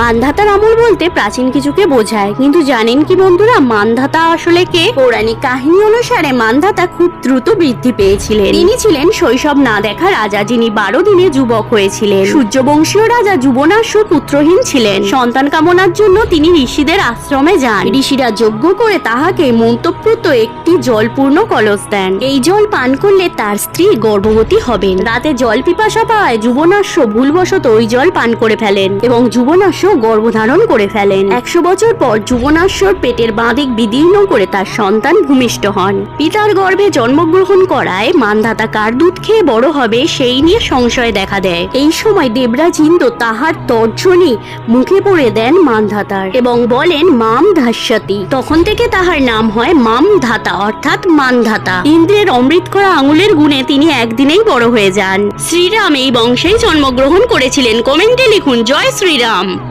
মানধাতার আমল বলতে প্রাচীন কিছুকে বোঝায়। কিন্তু জানেন কি বন্ধুরা, মানধাতা আসলে কে? পৌরাণিক কাহিনী অনুসারে মানধাতা খুব দ্রুত বৃদ্ধি পেয়েছিলেন। তিনি ছিলেন শৈশব না দেখা রাজা যিনি বারো দিনে যুবক হয়েছিলেন। সূর্যবংশীয় রাজা যুবনাশ্য পুত্রহীন ছিলেন। সন্তান কামনার জন্য তিনি ঋষিদের আশ্রমে যান। ঋষিরা যজ্ঞ করে তাহাকে মন্তব্যত একটি জলপূর্ণ কলস দেন। এই জল পান করলে তার স্ত্রী গর্ভবতী হবেন। রাতে জল পিপাসা পাওয়ায় যুবনাশ্য ভুলবশত ওই জল পান করে ফেলেন এবং যুবনাশ্য গর্ভধারণ করে ফেলেন। একশো বছর পর যুবনাশ্বর পেটের বাঁদিক বিদীর্ণ করে তার সন্তান ভূমিষ্ঠ হন। পিতার গর্ভে জন্মগ্রহণ করায় মানধাতা কার দুধ খেয়ে বড় হবে সেই নিয়ে সংশয় দেখা দেয়। এই সময় দেবরাজ ইন্দ্র তাহার তর্জনী মুখে পড়ে দেন মানধাতার এবং বলেন, মাম ধাস্যাতি। তখন থেকে তাহার নাম হয় মাম ধাতা, অর্থাৎ মানধাতা। ইন্দ্রের অমৃত করা আঙুলের গুণে তিনি একদিনেই বড় হয়ে যান। শ্রীরাম এই বংশেই জন্মগ্রহণ করেছিলেন। কমেন্টে লিখুন, জয় শ্রীরাম।